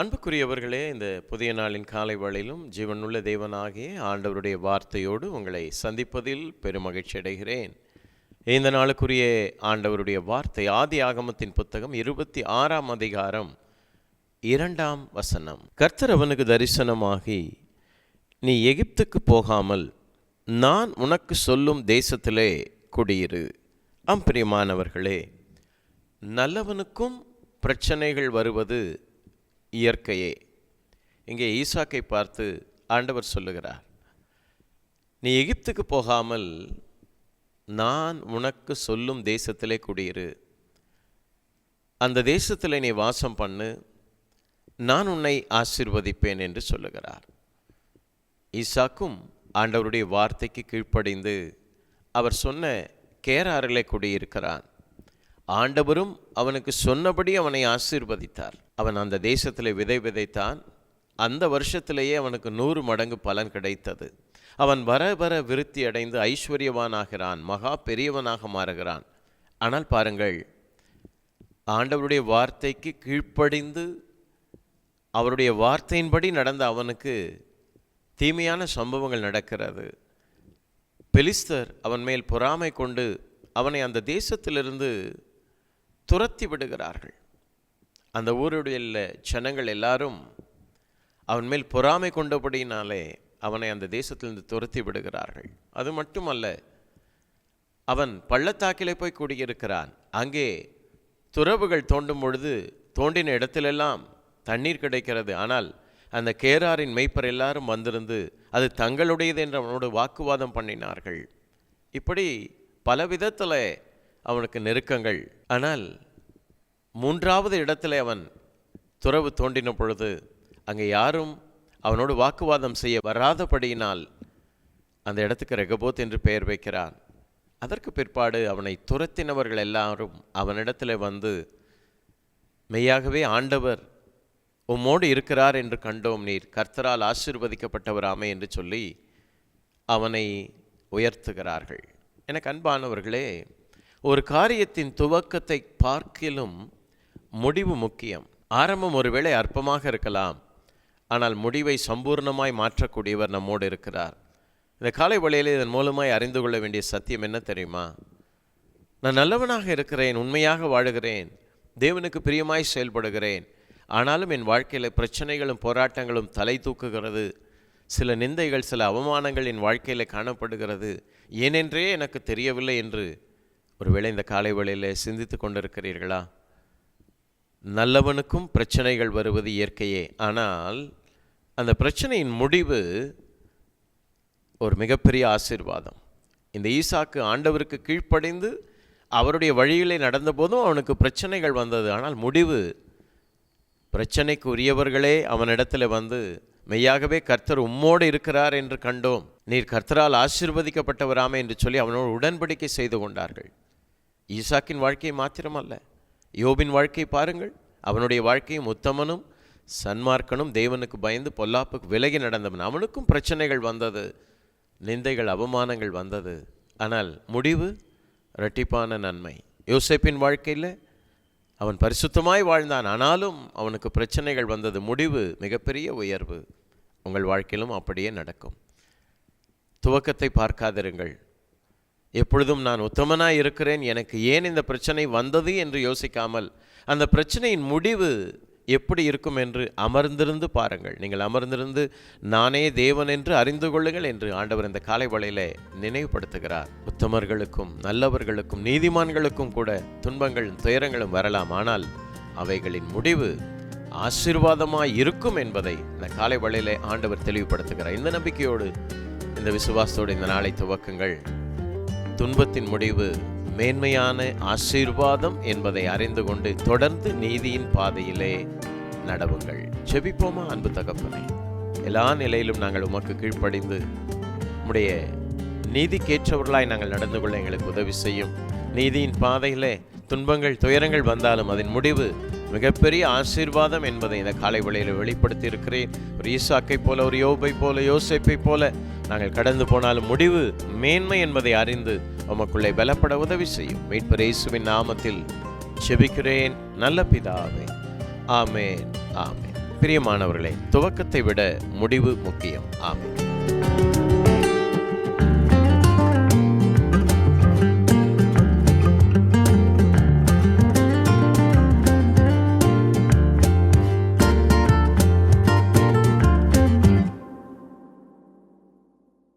அன்புக்குரியவர்களே இந்த புதிய நாளின் காலை வழியிலும் ஜீவனுள்ள தேவனாகிய ஆண்டவருடைய வார்த்தையோடு உங்களை சந்திப்பதில் பெருமகிழ்ச்சி அடைகிறேன். இந்த நாளுக்குரிய ஆண்டவருடைய வார்த்தை ஆதி ஆகமத்தின் புத்தகம் இருபத்தி ஆறாம் அதிகாரம் இரண்டாம் வசனம். கர்த்தர் அவனுக்கு தரிசனமாகி நீ எகிப்துக்கு போகாமல் நான் உனக்கு சொல்லும் தேசத்திலே குடியிரு. அம்பிரியமானவர்களே நல்லவனுக்கும் பிரச்சனைகள் வருவது இயற்கையே. இங்கே ஈசாக்கை பார்த்து ஆண்டவர் சொல்லுகிறார் நீ எகிப்துக்கு போகாமல் நான் உனக்கு சொல்லும் தேசத்திலே குடியிரு. அந்த தேசத்தில் நீ வாசம் பண்ணு. நான் உன்னை ஆசிர்வதிப்பேன் என்று சொல்லுகிறார். ஈசாக்கும் ஆண்டவருடைய வார்த்தைக்கு கீழ்ப்படைந்து அவர் சொன்ன கேராரிலே குடியிருக்கிறான். ஆண்டவரும் அவனுக்கு சொன்னபடி அவனை ஆசீர்வதித்தார். அவன் அந்த தேசத்தில் விதை விதைத்தான். அந்த வருஷத்திலேயே அவனுக்கு நூறு மடங்கு பலன் கிடைத்தது. அவன் வர வர விருத்தி அடைந்து ஐஸ்வர்யவானாகிறான் மகா பெரியவனாக மாறுகிறான். ஆனால் பாருங்கள் ஆண்டவருடைய வார்த்தைக்கு கீழ்ப்படிந்து அவருடைய வார்த்தையின்படி நடந்த அவனுக்கு தீமையான சம்பவங்கள் நடக்கிறது. பெலிஸ்தர் அவன் மேல் பொறாமை கொண்டு அவனை அந்த தேசத்திலிருந்து துரத்தி விடுகிறார்கள். அந்த ஊருடைய ஜனங்கள் எல்லாரும் அவன் மேல் பொறாமை கொண்டபடியினாலே அவனை அந்த தேசத்திலிருந்து துரத்தி விடுகிறார்கள். அது மட்டுமல்ல அவன் பள்ளத்தாக்கிலே போய் குடியிருக்கிறான். அங்கே துறவுகள் தோண்டும் பொழுது தோண்டின இடத்திலெல்லாம் தண்ணீர் கிடைக்கிறது. ஆனால் அந்த கேராரின் மெய்ப்பர் எல்லாரும் வந்திருந்து அது தங்களுடையது என்று அவனோடு வாக்குவாதம் பண்ணினார்கள். இப்படி பல விதத்தில் அவனுக்கு நெருக்கங்கள் ஆனால் மூன்றாவது இடத்துல அவன் துறவு தோண்டின பொழுது அங்கே யாரும் அவனோடு வாக்குவாதம் செய்ய வராதபடியினால் அந்த இடத்துக்கு ரெகபோத் என்று பெயர் வைக்கிறான். அதற்கு பிற்பாடு அவனை துரத்தினவர்கள் எல்லாரும் அவனிடத்தில் வந்து மெய்யாகவே ஆண்டவர் உம்மோடு இருக்கிறார் என்று கண்டோம் நீர் கர்த்தரால் ஆசீர்வதிக்கப்பட்டவராமே என்று சொல்லி அவனை உயர்த்துகிறார்கள். எனக்கு அன்பானவர்களே ஒரு காரியத்தின் துவக்கத்தை பார்க்கிலும் முடிவு முக்கியம். ஆரம்பம் ஒருவேளை அற்பமாக இருக்கலாம். ஆனால் முடிவை சம்பூர்ணமாய் மாற்றக்கூடியவர் நம்மோடு இருக்கிறார். இந்த காலை வழியில் இதன் மூலமாய் அறிந்து கொள்ள வேண்டிய சத்தியம் என்ன தெரியுமா? நான் நல்லவனாக இருக்கிறேன் உண்மையாக வாழுகிறேன் தேவனுக்கு பிரியமாய் செயல்படுகிறேன். ஆனாலும் என் வாழ்க்கையில் பிரச்சனைகளும் போராட்டங்களும் தலை தூக்குகிறது. சில நிந்தைகள் சில அவமானங்கள் என் வாழ்க்கையில் காணப்படுகிறது. ஏனென்றே எனக்கு தெரியவில்லை என்று ஒருவேளை இந்த காலை வேளையில் சிந்தித்து கொண்டிருக்கிறீர்களா? நல்லவனுக்கும் பிரச்சனைகள் வருவது இயற்கையே. ஆனால் அந்த பிரச்சனையின் முடிவு ஒரு மிகப்பெரிய ஆசீர்வாதம். இந்த ஈசாக்கு ஆண்டவருக்கு கீழ்ப்படைந்து அவருடைய வழியிலே நடந்தபோதும் அவனுக்கு பிரச்சனைகள் வந்தது. ஆனால் முடிவு பிரச்சனைக்கு உரியவர்களே அவனிடத்தில் வந்து மெய்யாகவே கர்த்தர் உம்மோடு இருக்கிறார் என்று கண்டோம். நீர் கர்த்தரால் ஆசீர்வதிக்கப்பட்டவராமே என்று சொல்லி அவனோடு உடன்படிக்கை செய்து கொண்டார்கள். ஈசாக்கின் வாழ்க்கை மாத்திரமல்ல. யோபின் வாழ்க்கை பாருங்கள். அவனுடைய வாழ்க்கையும் உத்தமனும் சன்மார்க்கனும் தேவனுக்கு பயந்து பொல்லாப்புக்கு விலகி நடந்தவன். அவனுக்கும் பிரச்சனைகள் வந்தது. நிந்தைகள் அவமானங்கள் வந்தது. ஆனால் முடிவு இரட்டிப்பான நன்மை. யோசேப்பின் வாழ்க்கையில் அவன் பரிசுத்தமாய் வாழ்ந்தான். ஆனாலும் அவனுக்கு பிரச்சனைகள் வந்தது. முடிவு மிகப்பெரிய உயர்வு. உங்கள் வாழ்க்கையிலும் அப்படியே நடக்கும். துவக்கத்தை பார்க்காதிருங்கள். எப்பொழுதும் நான் உத்தமனாய் இருக்கிறேன். எனக்கு ஏன் இந்த பிரச்சனை வந்தது என்று யோசிக்காமல் அந்த பிரச்சனையின் முடிவு எப்படி இருக்கும் என்று அமர்ந்திருந்து பாருங்கள். நீங்கள் அமர்ந்திருந்து நானே தேவன் என்று அறிந்து கொள்ளுங்கள் என்று ஆண்டவர் இந்த காலை வளையில நினைவுபடுத்துகிறார். உத்தமர்களுக்கும் நல்லவர்களுக்கும் நீதிமான்களுக்கும் கூட துன்பங்களும் துயரங்களும் வரலாம். ஆனால் அவைகளின் முடிவு ஆசீர்வாதமாய் இருக்கும் என்பதை இந்த காலை வளையில ஆண்டவர் தெளிவுபடுத்துகிறார். இந்த நம்பிக்கையோடு இந்த விசுவாசத்தோடு இந்த நாளை துவக்குங்கள். துன்பத்தின் முடிவு மேன்மையான ஆசீர்வாதம் என்பதை அறிந்து கொண்டு தொடர்ந்து நீதியின் பாதையிலே நடவுங்கள். செபிப்போமா அன்பு தகப்பனை? எல்லா நிலையிலும் நாங்கள் உமக்கு கீழ்ப்படிந்து உடைய நீதிக்கேற்றவர்களாய் நாங்கள் நடந்து கொள்ள எங்களுக்கு உதவி செய்யும். நீதியின் பாதையிலே துன்பங்கள் துயரங்கள் வந்தாலும் அதன் முடிவு மிகப்பெரிய ஆசீர்வாதம் என்பதை இந்த காலை வேளையில் வெளிப்படுத்தி இருக்கிறேன் ஒரு ஈசாக்கை போல ஒரு யோபை போல யோசிப்பை போல. நாங்கள் கடந்து போனாலும் முடிவு மேன்மை என்பதை அறிந்து உமக்குள்ளே பலப்பட உதவி செய்யும். மீட்பர் இயேசுவின் நாமத்தில் செபிக்கிறேன் நல்ல பிதாவே. ஆமேன் ஆமேன். பிரியமானவர்களே துவக்கத்தை விட முடிவு முக்கியம். ஆமேன்.